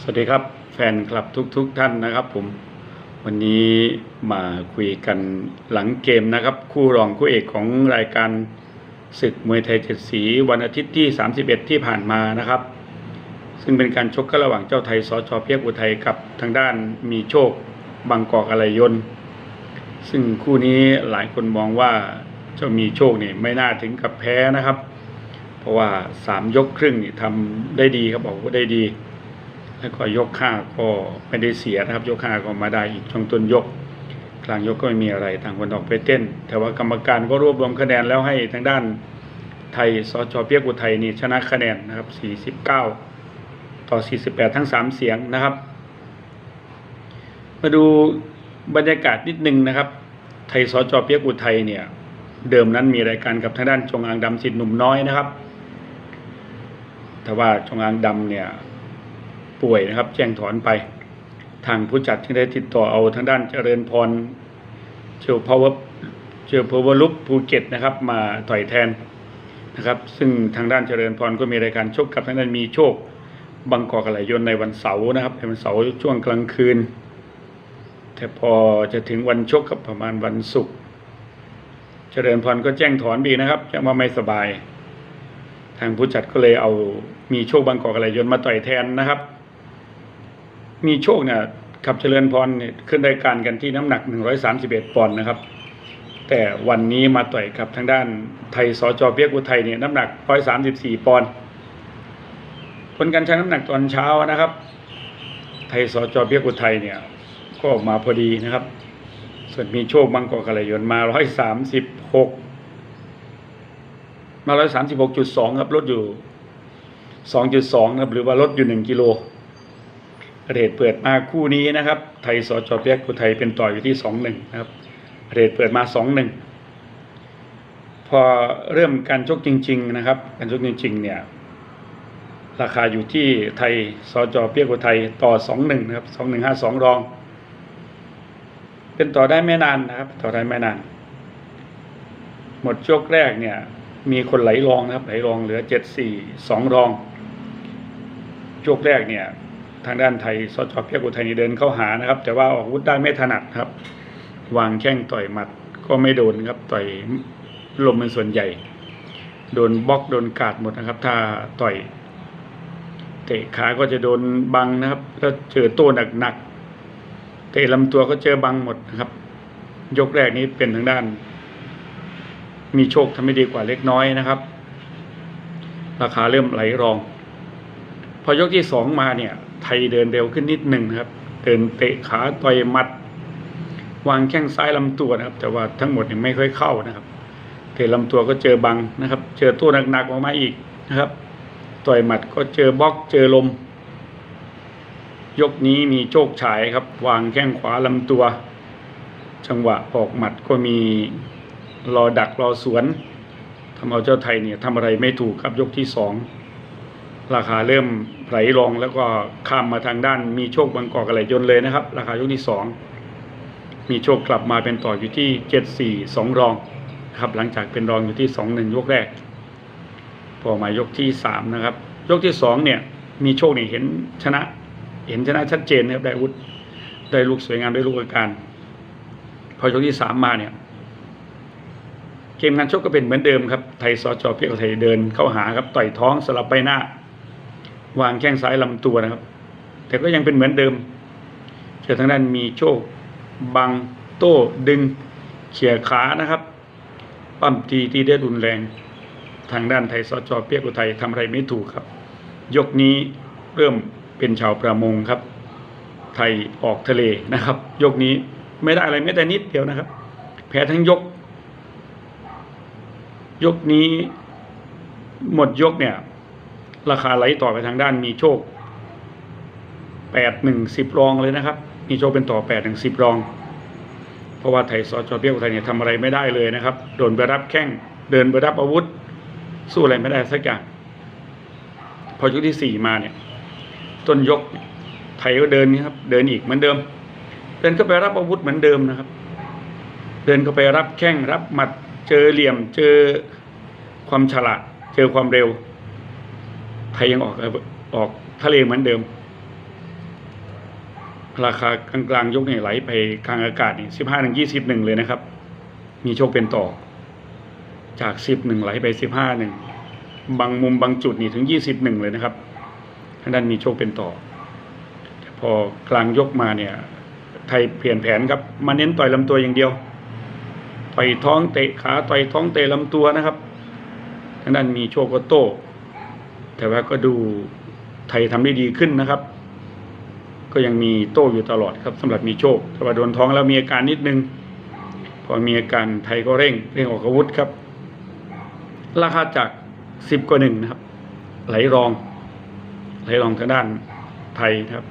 สวัสดีครับแฟนคลับทุกๆทท่านนะครับผมวันนี้มาคุยกันหลังเกมนะครับ คู่รองคู่เอกของรายการศึกมวยไทยเจ็ดสีวันอาทิตย์ที่ 31 ที่ผ่านมานะครับ ซึ่งเป็นการชกกันระหว่างเจ้าไทยสอชอเพียกอุทัยกับทางด้านมีโชคบางกอกอะไรยน์ซึ่งคู่นี้หลายคนมองว่าเจ้ามีโชคเนี่ยไม่น่าถึงกับแพ้นะครับ เพราะว่าสามยกครึ่งนี่ทำได้ดีครับบอกว่าได้ดี แล้วก็ยกห้าก็ไม่ได้เสียนะครับ ยกห้าก็มาได้อีกช่วงต้นยก กลางยกก็ไม่มีอะไรต่างคนออกไปเต้น แต่ว่ากรรมการก็รวบรวมคะแนนแล้วให้ทางด้านไทยสจเปียกอุทัยนี่ชนะคะแนนนะครับ 49 ต่อ 48 ทั้ง 3 เสียงนะครับ มาดูบรรยากาศนิดนึงนะครับ ไทยสจเปียกอุทัยเนี่ยเดิมนั้นมีรายการกับทางด้านจงอางดำสิทธิ์หนุ่มน้อยนะครับ แต่ว่าจงอางดำเนี่ย ป่วยนะครับ แจ้งถอนไป ทางผู้จัดที่ได้ติดต่อเอาทางด้านเจริญพรเชียวพาวเวอร์เชียวพาวเวอร์ลุปภูเก็ตนะครับ มาต่อยแทนนะครับ ซึ่งทางด้านเจริญพรก็มีรายการชกกับทางด้านมีโชคบางกอกอะไรยนในวันเสาร์นะครับในวันเสาร์ช่วงกลางคืน แต่พอจะถึงวันชกกับประมาณวันศุกร์เจริญพรก็แจ้งถอนบีนะครับแจ้งว่าไม่สบาย ทางผู้จัดก็เลยเอามีโชคบางกอกอะไรยนมาต่อยแทนนะครับ มีโชคเนี่ยขับเจริญพรเนี่ยขึ้นรายการกันที่น้ำหนัก 131 ปอนด์นะครับ แต่วันนี้มาต่อยกับทางด้านไทยสจเปียกอุทัยเนี่ยน้ำหนัก 134 ปอนด์ผลการชั่งน้ำหนักตอนเช้านะครับ ไทยสจเปียกอุทัยเนี่ยก็ออกมาพอดีนะครับ ส่วนมีโชคบางกอกอะไรยนมา 136 มา 136.2 ครับลดอยู่ 2.2 นะครับหรือว่าลดอยู่ 1กิโล เรทเปิดมาคู่นี้นะครับ ไทยสจเปียกอุทัยเป็นต่ออยู่ที่สองหนึ่งนะครับ เรทเปิดมาสองหนึ่งพอเริ่มการชกจริง ๆ นะครับ การชกจริง ๆ เนี่ย ราคาอยู่ที่ไทยสจเปียกอุทัยต่อสองหนึ่งนะครับสองหนึ่งห้าสองรอง เป็นต่อได้ไม่นานนะครับ ต่อได้ไม่นาน หมดยกแรกเนี่ย มีคนไหลรองนะครับ ไหลรองเหลือเจ็ดสี่สองรองยกแรกเนี่ย ทางด้านไทยสจเพียกุไทยนี่เดินเข้าหานะครับ แต่ว่าออกอาวุธได้ไม่ถนัดครับ วางแข้งต่อยหมัดก็ไม่โดนครับต่อยลมเป็นส่วนใหญ่ โดนบล็อกโดนกาดหมดนะครับ ถ้าต่อย เตะขาก็จะโดนบังนะครับ แล้วเจอโต้หนักๆเตะลำตัวก็เจอบังหมดนะครับ ยกแรกนี้เป็นทางด้าน มีโชคทำไม่ดีกว่าเล็กน้อยนะครับ ราคาเริ่มไหลรอง พอยกที่สองมาเนี่ย ไทยเดินเร็วขึ้นนิดหนึ่งนะครับ เดินเตะขาต่อยหมัด วางแข้งซ้ายลำตัวนะครับ แต่ว่าทั้งหมดเนี่ยไม่ค่อยเข้านะครับเตะลำตัวก็เจอบังนะครับ เจอตัวหนักๆออกมาอีกนะครับ ต่อยหมัดก็เจอบล็อกเจอลม ยกนี้มีโชคฉายครับ วางแข้งขวาลำตัว จังหวะออกหมัดก็มีรอดักรอสวนทำเอาเจ้าไทยเนี่ยทำอะไรไม่ถูกครับยกที่สองราคาเริ่ม ไหลรองแล้วก็ข้ามมาทางด้าน มีโชคบางกอกอะไรยนเลยนะครับ ราคายกที่สองมีโชคกลับมาเป็นต่ออยู่ที่เจ็ดสี่สองรองนะครับหลังจากเป็นรองอยู่ที่สองหนึ่งยกแรก พอมายกที่สามนะครับ ยกที่สองเนี่ย มีโชคนี่เห็นชนะ เห็นชนะชัดเจนนะครับได้อาวุธได้ลูกสวยงามได้ลูกอาการ พอยกที่สามมาเนี่ยเกมงานชกก็เป็นเหมือนเดิมครับ ไทยสจเพียกไทยเดินเข้าหาครับต่อยท้องสลับใบหน้า วางแข้งซ้ายลำตัวนะครับ แต่ก็ยังเป็นเหมือนเดิมเจอทางด้านมีโชคบังโต้ดึงเขี่ยขานะครับ ปั้มตีตีได้รุนแรง ทางด้านไทยสจเปียกอุทัยทำอะไรไม่ถูกครับ ยกนี้เริ่มเป็นชาวประมงครับ ไทยออกทะเลนะครับ ยกนี้ไม่ได้อะไรแม้แต่นิดเดียวนะครับ แพ้ทั้งยก ยกนี้หมดยกเนี่ย ราคาไหลต่อไปทางด้านมีโชคแปดหนึ่งสิบรองเลยนะครับ มีโชคเป็นต่อแปดถึงสิบรอง เพราะว่าไทยสจอเปียกไทยเนี่ยทำอะไรไม่ได้เลยนะครับ โดนไปรับแข้งเดินไปรับอาวุธ สู้อะไรไม่ได้สักอย่าง พอยกที่สี่มาเนี่ย ต้นยกไทยก็เดินครับ เดินอีกเหมือนเดิม เดินเข้าไปรับอาวุธเหมือนเดิมนะครับ เดินเข้าไปรับแข้งรับหมัดเจอเหลี่ยมเจอความฉลาด เจอความเร็ว ไทยยังออกออกทะเลเหมือนเดิม ราคากลางกลางๆยกเนี่ยไหลไปกลางอากาศนี่สิบห้าถึงยี่สิบหนึ่งเลยนะครับ มีโชคเป็นต่อ จากสิบหนึ่งไหลไปสิบห้าหนึ่งบางมุมบางจุดนี่ถึงยี่สิบหนึ่งเลยนะครับทางด้านมีโชคเป็นต่อแต่พอกลางยกมาเนี่ย ไทยเปลี่ยนแผนครับ มาเน้นต่อยลำตัวอย่างเดียว ต่อยท้องเตะขาต่อยท้องเตะลำตัวนะครับทางด้านมีโชคก็โต้ แต่ว่าก็ดูไทยทำได้ดีขึ้นนะครับ ก็ยังมีโต้อยู่ตลอดครับสำหรับมีโชคแต่ว่าโดนท้องแล้วมีอาการนิดนึง พอมีอาการไทยก็เร่งเร่งออกอาวุธครับ ราคาจากสิบกว่าหนึ่งนะครับ ไหลรอง ไหลรองทางด้านไทยครับ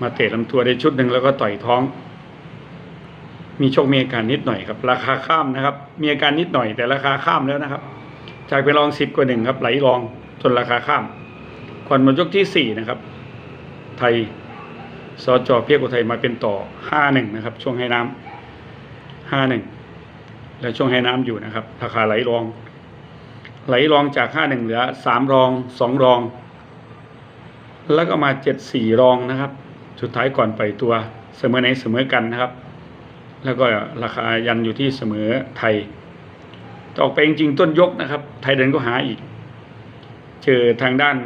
มาเตะลำตัวได้ชุดหนึ่งแล้วก็ต่อยท้อง มีโชคมีอาการนิดหน่อยครับ ราคาข้ามนะครับ มีอาการนิดหน่อยแต่ราคาข้ามแล้วนะครับ จากเป็นรองสิบกว่าหนึ่งครับ ไหลรอง จนราคาข้ามก่อนหมดยกที่สี่นะครับ ไทยสจเพียกอุทัยมาเป็นต่อห้าหนึ่งนะครับ ช่วงให้น้ำห้าหนึ่งและช่วงให้น้ำอยู่นะครับ ราคาไหลรอง ไหลรองจากห้าหนึ่งเหลือสามรองสองรอง แล้วก็มาเจ็ดสี่รองนะครับ สุดท้ายก่อนไปตัวเสมอในเสมอกันนะครับ แล้วก็ราคายันอยู่ที่เสมอไทยตออกไปจริงๆต้นยกนะครับ ไทยเดินก็หาอีก เจอทางด้าน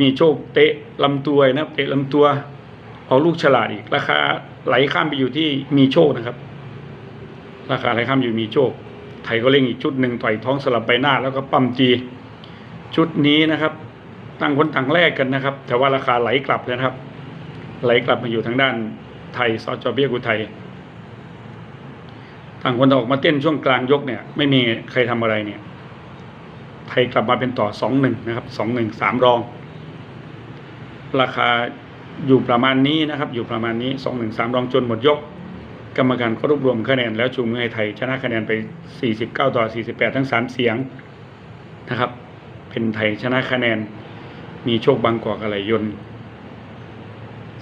มีโชคเตะลำตัวนะครับเตะลำตัว เอาลูกฉลาดอีก ราคาไหลข้ามไปอยู่ที่มีโชคนะครับ ราคาไหลข้ามอยู่มีโชค ไทยก็เล่งอีกชุดหนึ่งต่อยท้องสลับไปหน้าแล้วก็ปั้มจีชุดนี้นะครับต่างคนต่างแลกกันนะครับ แต่ว่าราคาไหลกลับเลยนะครับ ไหลกลับมาอยู่ทางด้านไทยสจเบียกุไทยต่างคนออกมาเต้นช่วงกลางยกเนี่ย ไม่มีใครทำอะไรเนี่ย ไทยกลับมาเป็นต่อสองหนึ่งนะครับสองหนึ่งสามรอง ราคาอยู่ประมาณนี้นะครับ อยู่ประมาณนี้สองหนึ่งสามรองจนหมดยก กรรมการก็รวบรวมคะแนนแล้วชูมือให้ไทย ชนะคะแนนไป49ต่อ48ทั้ง3เสียงนะครับ เป็นไทยชนะคะแนน มีโชคบางกอกอะไรยนต์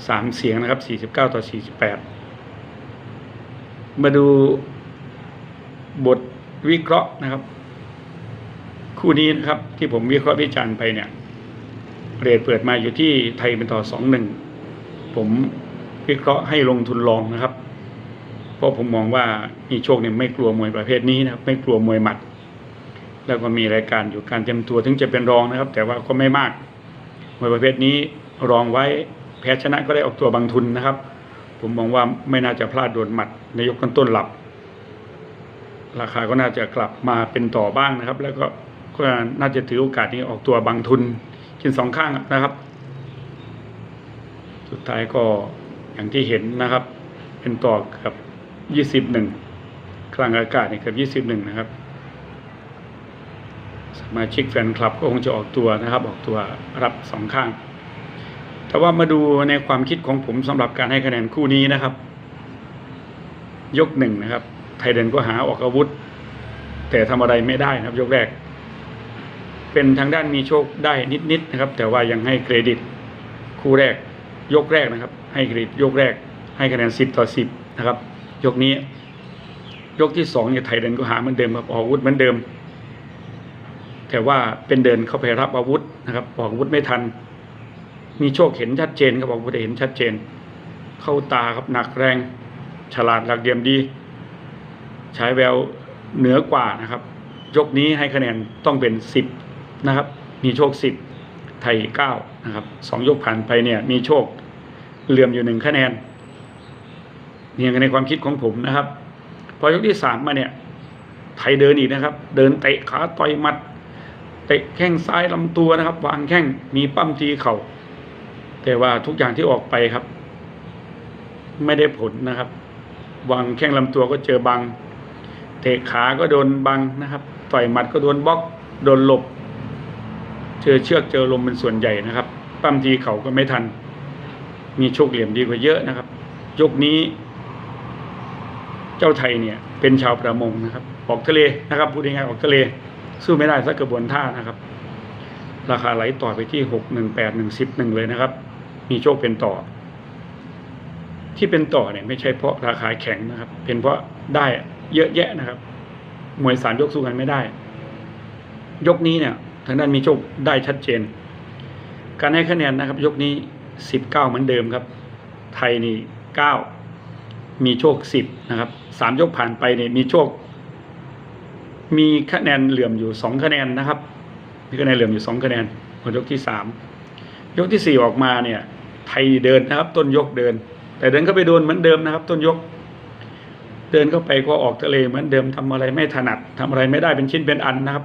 สามเสียงนะครับ49ต่อ48มาดูบทวิเคราะห์นะครับ คู่นี้นะครับที่ผมวิเคราะห์วิจารณ์ไปเนี่ยเรทเปิดมาอยู่ที่ไทยเป็นต่อสองหนึ่งผมวิเคราะห์ให้ลงทุนลองนะครับ เพราะผมมองว่ามีโชคเนี่ยไม่กลัวมวยประเภทนี้นะครับ ไม่กลัวมวยหมัด แล้วก็มีรายการอยู่การเตรียมตัวถึงจะเป็นรองนะครับ แต่ว่าก็ไม่มากมวยประเภทนี้รองไว้แพ้ชนะก็ได้ออกตัวบางทุนนะครับ ผมมองว่าไม่น่าจะพลาดโดนหมัดในยกต้นๆหลับ ราคาก็น่าจะกลับมาเป็นต่อบ้างนะครับ แล้วก็ ก็น่าจะถือโอกาสนี้ออกตัวบางทุนกินสองข้างนะครับ สุดท้ายก็อย่างที่เห็นนะครับ เป็นต่อกับยี่สิบหนึ่งกลางอากาศนี่กือบยี่สิบหนึ่งนะครับ สมาชิกแฟนคลับก็คงจะออกตัวนะครับ ออกตัวรับสองข้าง แต่ว่ามาดูในความคิดของผมสำหรับการให้คะแนนคู่นี้นะครับ ยกหนึ่งนะครับ ไทยเดนก็หาออกอาวุธ แต่ทำอะไรไม่ได้นะครับ ยกแรก เป็นทางด้านมีโชคได้นิดๆนะครับ แต่ว่ายังให้เครดิตคู่แรกยกแรกนะครับ ให้เครดิตยกแรก ให้คะแนนสิบต่อสิบนะครับ ยกนี้ ยกที่สองเนี่ยไทยเดินก็หาเหมือนเดิมครับออกอาวุธเหมือนเดิม แต่ว่าเป็นเดินเข้าไปรับอาวุธนะครับออกอาวุธไม่ทัน มีโชคเห็นชัดเจนครับออกอาวุธเห็นชัดเจน เข้าตาครับหนักแรง ฉลาดหลักเดียมดี ใช้แววเหนือกว่านะครับยกนี้ให้คะแนนต้องเป็นสิบ นะครับ มีโชคสิบไทยเก้านะครับสองยกผ่านไปเนี่ยมีโชคเหลื่อมอยู่หนึ่งคะแนนเนี่ยในความคิดของผมนะครับ พอยกที่สามมาเนี่ย ไทยเดินอีกนะครับ เดินเตะขาต่อยมัดเตะแข้งซ้ายลำตัวนะครับ วางแข้งมีปั้มทีเข่าแต่ว่าทุกอย่างที่ออกไปครับ ไม่ได้ผลนะครับ วางแข้งลำตัวก็เจอบัง เตะขาก็โดนบังนะครับ ต่อยหมัดก็โดนบล็อก โดนหลบ เจอเชือกเจอลมเป็นส่วนใหญ่นะครับ ปั้มทีเขาก็ไม่ทัน มีโชคเหลี่ยมดีกว่าเยอะนะครับ ยกนี้ เจ้าไทยเนี่ย เป็นชาวประมงนะครับ ออกทะเลนะครับพูดง่ายๆออกทะเลสู้ไม่ได้สักกระบวนท่านะครับ ราคาไหลต่อไปที่หกหนึ่งแปดหนึ่งสิบหนึ่งเลยนะครับ มีโชคเป็นต่อ ที่เป็นต่อเนี่ยไม่ใช่เพราะราคาแข็งนะครับ เป็นเพราะได้เยอะแยะนะครับมวยสามยกสู้กันไม่ได้ ยกนี้เนี่ย ทางด้านมีโชคได้ชัดเจน การให้คะแนนนะครับยกนี้สิบเก้าเหมือนเดิมครับ ไทยนี่เก้ามีโชคสิบนะครับสามยกผ่านไปเนี่ยมีโชค มีคะแนนเหลื่อมอยู่สองคะแนนนะครับ มีคะแนนเหลื่อมอยู่สองคะแนนหมดยกที่สามยกที่สี่ออกมาเนี่ยไทยเดินนะครับ ต้นยกเดิน แต่เดินก็ไปโดนเหมือนเดิมนะครับ ต้นยก เดินเข้าไปก็ออกทะเลเหมือนเดิมทำอะไรไม่ถนัดทำอะไรไม่ได้เป็นชิ้นเป็นอันนะครับ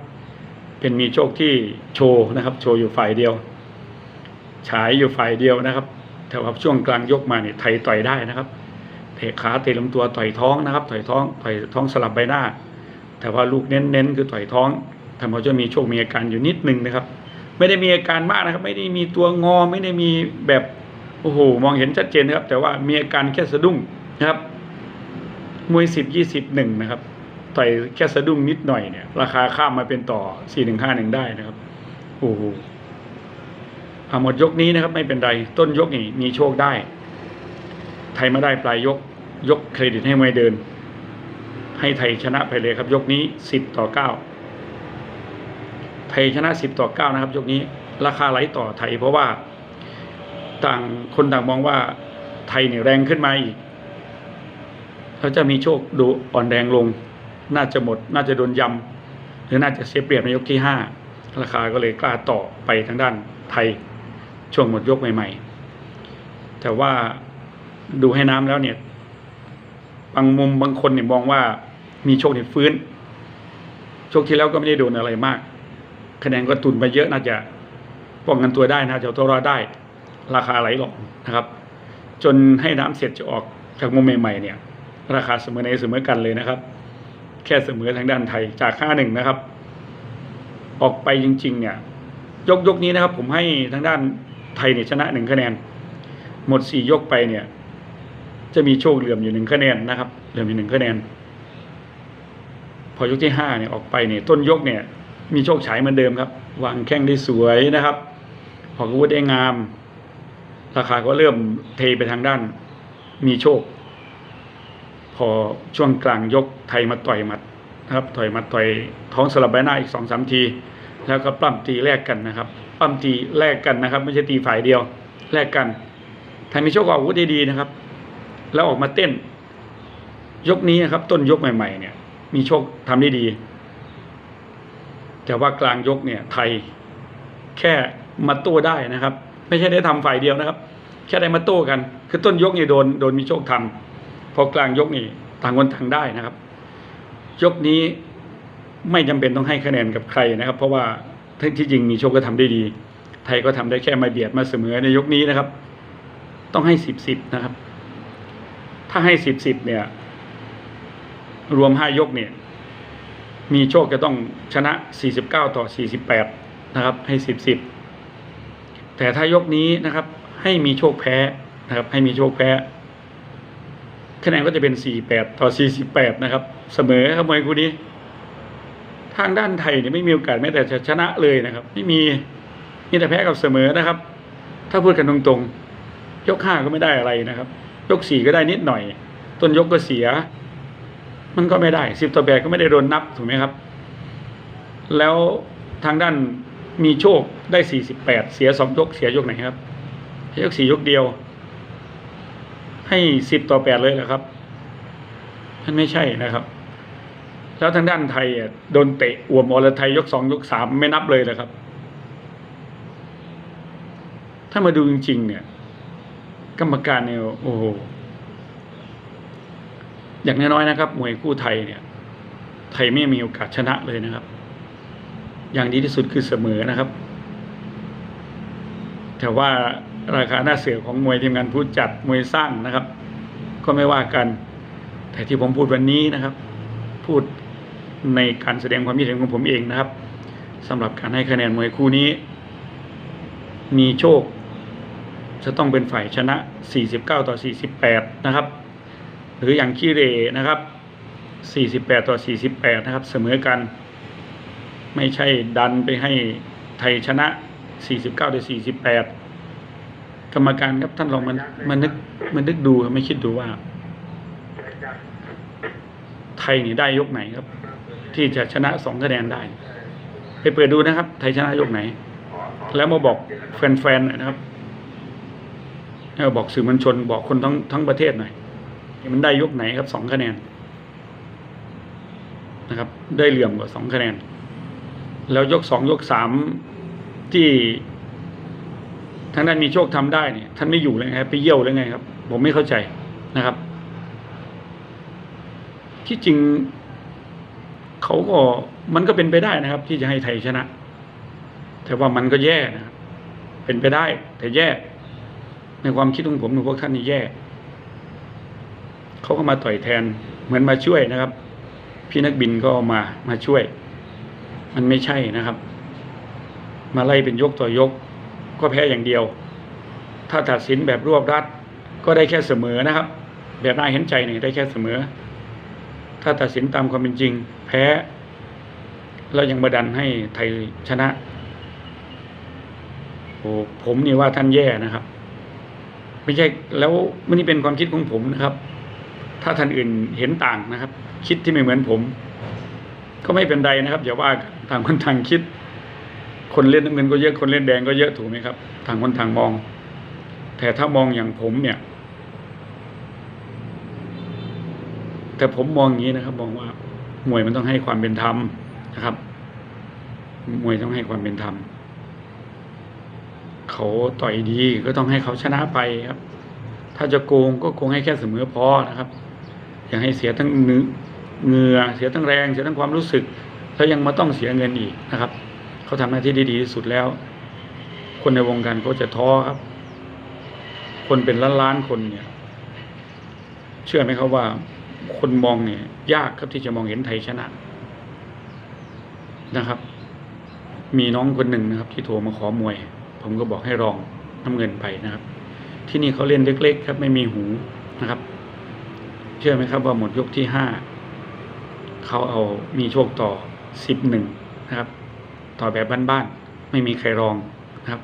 เป็นมีโชคที่โชว์นะครับ โชว์อยู่ฝ่ายเดียว ฉายอยู่ฝ่ายเดียวนะครับแต่ว่าช่วงกลางยกมาเนี่ยไทยต่อยได้นะครับ เตะขาเตะลำตัวต่อยท้องนะครับต่อยท้องต่อยท้องสลับใบหน้า แต่ว่าลูกเน้นๆคือต่อยท้องทำให้จะมีโชคมีอาการอยู่นิดนึงนะครับ ไม่ได้มีอาการมากนะครับ ไม่ได้มีตัวงอไม่ได้มีแบบโอ้โหมองเห็นชัดเจนนะครับ แต่ว่ามีอาการแค่สะดุ้งนะครับมวยสิบยี่สิบหนึ่งนะครับ ต่อยแค่สะดุ้งนิดหน่อยเนี่ย ราคาข้ามมาเป็นต่อสี่หนึ่งห้าหนึ่งได้นะครับ โอ้โหเอาหมดยกนี้นะครับไม่เป็นไร ต้นยกนี่มีโชคได้ ไทยมาได้ปลายยก ยกเครดิตให้ไมวยเดิน ให้ไทยชนะไปเลยครับ ยกนี้สิบต่อเก้าไทยชนะสิบต่อเก้านะครับ ยกนี้ ราคาไหลต่อไทยเพราะว่า ต่างคนต่างมองว่าไทยเนี่ยแรงขึ้นมาอีกเขาจะมีโชคดูอ่อนแรงลง น่าจะหมด น่าจะโดนยำหรือน่าจะเสียเปรียบในยกที่ห้าราคาก็เลยกล้าต่อไปทางด้านไทยช่วงหมดยกใหม่ ๆ แต่ว่าดูให้น้ำแล้วเนี่ย บางมุมบางคนเนี่ยมองว่ามีโชคเนี่ยฟื้น โชคที่แล้วก็ไม่ได้โดนอะไรมาก คะแนนก็ตุนไปเยอะน่าจะป้องกันตัวได้นะจะเอาตัวรอดได้ ราคาไหลหลอกนะครับ จนให้น้ำเสร็จจะออกจากมุมใหม่ๆเนี่ย ราคาเสมอในเสมอกันเลยนะครับ แค่เสมอทางด้านไทยจากค่าหนึ่งนะครับ ออกไปจริง ๆ เนี่ย ยกยกนี้นะครับ ผมให้ทางด้านไทยเนี่ยชนะหนึ่งคะแนน หมดสี่ยกไปเนี่ย จะมีโชคเหลื่อมอยู่หนึ่งคะแนนนะครับ เหลื่อมอยู่หนึ่งคะแนน พอยกที่ห้าเนี่ยออกไปเนี่ยต้นยกเนี่ย มีโชคฉายเหมือนเดิมครับ วางแข้งได้สวยนะครับออกอาวุธได้งาม ราคาก็เริ่มเทไปทางด้าน มีโชค พอช่วงกลางยกไทยมาต่อยหมัดนะครับต่อยหมัดต่อยท้องสลับใบหน้าอีกสองสามที แล้วก็ปล้ำตีแลกกันนะครับปล้ำตีแลกกันนะครับ ไม่ใช่ตีฝ่ายเดียวแลกกันไทยมีโชคออกอาวุธได้ดีนะครับ แล้วออกมาเต้น ยกนี้นะครับ ต้นยกใหม่ ๆ เนี่ย มีโชคทำได้ดี แต่ว่ากลางยกเนี่ย ไทยแค่มาโต้ได้นะครับ ไม่ใช่ได้ทำฝ่ายเดียวนะครับ แค่ได้มาโต้กัน คือต้นยกเนี่ยโดนโดนมีโชคทำ พอกลางยกนี่ต่างคนต่างได้นะครับ ยกนี้ไม่จำเป็นต้องให้คะแนนกับใครนะครับ เพราะว่าที่จริงมีโชคก็ทำได้ดี ไทยก็ทำได้แค่มาเบียดมาเสมอในยกนี้นะครับ ต้องให้สิบสิบนะครับ ถ้าให้สิบสิบเนี่ย รวมห้ายกเนี่ย มีโชคจะต้องชนะ49ต่อ48นะครับ ให้10 10แต่ถ้ายกนี้นะครับ ให้มีโชคแพ้นะครับ ให้มีโชคแพ้ คะแนนก็จะเป็น 48 ต่อ 48 นะครับ เสมอครับมวยคู่นี้ ทางด้านไทยเนี่ยไม่มีโอกาสแม้แต่จะชนะเลยนะครับ ไม่มีมีแต่แพ้กับเสมอนะครับ ถ้าพูดกันตรงๆ ยกห้าก็ไม่ได้อะไรนะครับ ยกสี่ก็ได้นิดหน่อย ต้นยกก็เสีย มันก็ไม่ได้สิบต่อแปดก็ไม่ได้โดนนับถูกไหมครับ แล้วทางด้านมีโชคได้สี่สิบแปดเสียสองยกเสียยกไหนครับยกสี่ยกเดียว ให้สิบต่อแปดเลยเหรอครับมันไม่ใช่นะครับ แล้วทางด้านไทยอะโดนเตะอวมอรไทยยกสองยกสามไม่นับเลยนะครับ ถ้ามาดูจริง ๆ เนี่ย กรรมการเนี่ยโอ้โหอย่างน้อยๆนะครับมวยคู่ไทยเนี่ย ไทยไม่มีโอกาสชนะเลยนะครับ อย่างดีที่สุดคือเสมอนะครับ แต่ว่า ราคาหน้าเสือของมวยทีมงานผู้จัดมวยสร้างนะครับ ก็ไม่ว่ากัน แต่ที่ผมพูดวันนี้นะครับ พูดในการแสดงความคิดเห็นของผมเองนะครับสำหรับการให้คะแนนมวยคู่นี้ มีโชค จะต้องเป็นฝ่ายชนะ 49 ต่อ 48 นะครับ หรืออย่างขี้เรนะครับ 48 ต่อ 48 นะครับ เสมอกัน ไม่ใช่ดันไปให้ไทยชนะ 49 ต่อ 48 กรรมการครับท่านลองมันมันนึกมันนึกดูครับไม่คิดดูว่า ไทยนี่ได้ยกไหนครับ ที่จะชนะสองคะแนนได้ ไปเปิดดูนะครับ ไทยชนะยกไหน แล้วมาบอกแฟนๆหน่อยนะครับเออบอกสื่อมวลชนบอกคนทั้งทั้งประเทศหน่อยมันได้ยกไหนครับสองคะแนน นะครับ ได้เหลื่อมกว่าสองคะแนน แล้วยกสองยกสามที่ ทางด้านมีโชคทำได้เนี่ยท่านไม่อยู่เลยไงครับไปเยี่ยวเลยไงครับ ผมไม่เข้าใจนะครับ ที่จริงเขาก็มันก็เป็นไปได้นะครับ ที่จะให้ไทยชนะ แต่ว่ามันก็แย่นะครับเป็นไปได้ แต่แย่ ในความคิดของผมในพวกท่านนี่แย่เขาก็มาต่อยแทนเหมือนมาช่วยนะครับ พี่นักบินก็มามาช่วย มันไม่ใช่นะครับ มาไล่เป็นยกต่อยก ก็แพ้อย่างเดียว ถ้าตัดสินแบบรวบรัดก็ได้แค่เสมอนะครับ แบบน่าเห็นใจเนี่ยได้แค่เสมอ ถ้าตัดสินตามความเป็นจริง แพ้แล้วยังมาดันให้ไทยชนะโอ้ผมนี่ว่าท่านแย่นะครับ ไม่ใช่แล้วไม่นี่เป็นความคิดของผมนะครับ ถ้าท่านอื่นเห็นต่างนะครับ คิดที่ไม่เหมือนผม ก็ไม่เป็นไรนะครับอย่าว่าต่างคนต่างคิด คนเล่นน้ำเงินก็เยอะคนเล่นแดงก็เยอะถูกไหมครับต่างคนต่างมอง แต่ถ้ามองอย่างผมเนี่ย แต่ผมมองอย่างนี้นะครับมองว่ามวยมันต้องให้ความเป็นธรรมนะครับมวยต้องให้ความเป็นธรรมเขาต่อยดีก็ต้องให้เขาชนะไปครับ ถ้าจะโกงก็โกงให้แค่เสมอพอนะครับ อย่าให้เสียทั้งเนื้อเงือเสียทั้งแรง เสียทั้งความรู้สึก แล้วยังมาต้องเสียเงินอีกนะครับ เขาทำหน้าที่ได้ดีที่สุดแล้ว คนในวงการเขาจะท้อครับ คนเป็นล้านล้านๆคนเนี่ย เชื่อไหมครับว่า คนมองเนี่ย ยากครับที่จะมองเห็นไทยชนะนะครับ มีน้องคนหนึ่งนะครับ ที่โทรมาขอมวย ผมก็บอกให้รองน้ำเงินไปนะครับ ที่นี่เขาเล่นเล็ก ๆ ครับ ไม่มีหูนะครับ เชื่อไหมครับ ว่าหมดยกที่ห้าเขาเอามีโชคต่อสิบหนึ่งนะครับ ต่อแบบบ้านๆไม่มีใครรองนะครับ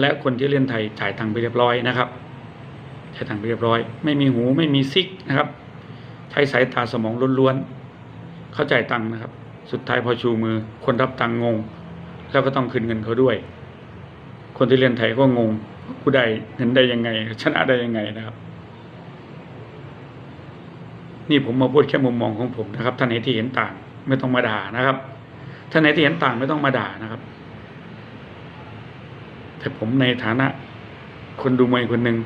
และคนที่เล่นไทยจ่ายตังค์ไปเรียบร้อยนะครับจ่ายตังค์ไปเรียบร้อย ไม่มีหูไม่มีซิกนะครับ ใช้สายตาสมองล้วนๆเข้าจ่ายตังค์นะครับ สุดท้ายพอชูมือ คนรับตังค์งง แล้วก็ต้องคืนเงินเขาด้วย คนที่เล่นไทยก็งงกูได้เงินได้ยังไง ชนะได้ยังไงนะครับนี่ผมมาพูดแค่มุมมองของผมนะครับท่านไหนที่เห็นต่างไม่ต้องมาด่านะครับ ท่านไหนที่เห็นต่างไม่ต้องมาด่านะครับ แต่ผมในฐานะ คนดูมวยคนหนึ่ง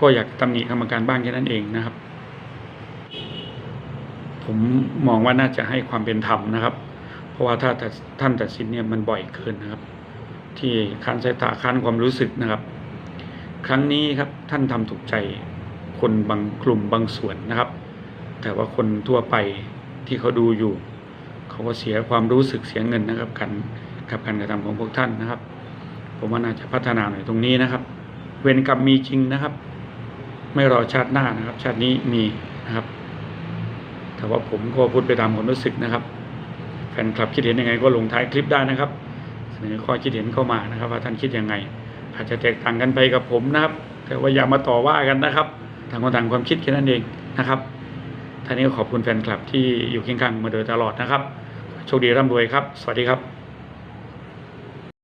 ก็อยากตำหนิกรรมการบ้างแค่นั้นเองนะครับ ผมมองว่าน่าจะให้ความเป็นธรรมนะครับ เพราะว่าถ้าท่านตัดสินเนี่ยมันบ่อยเกินนะครับ ที่คันสายตาคันความรู้สึกนะครับ ครั้งนี้ครับท่านทำถูกใจคนบางกลุ่มบางส่วนนะครับ แต่ว่าคนทั่วไปที่เขาดูอยู่ เขาก็เสียความรู้สึกเสียเงินนะครับกันกับการกระทำของพวกท่านนะครับ ผมว่าน่าจะพัฒนาหน่อยตรงนี้นะครับ เวรกรรมมีจริงนะครับ ไม่รอชาติหน้านะครับ ชาตินี้มีนะครับ แต่ว่าผมก็พูดไปตามความรู้สึกนะครับ แฟนคลับคิดเห็นยังไงก็ลงท้ายคลิปได้นะครับเสนอข้อคิดเห็นเข้ามานะครับ ว่าท่านคิดยังไง อาจจะแตกต่างกันไปกับผมนะครับ แต่ว่าอย่ามาต่อว่ากันนะครับ ต่างคนต่างความคิดแค่นั้นเองนะครับ ท่านี้ขอบคุณแฟนคลับที่อยู่เคียงข้างมาโดยตลอดนะครับ โชคดีร่ำรวยครับ สวัสดีครับ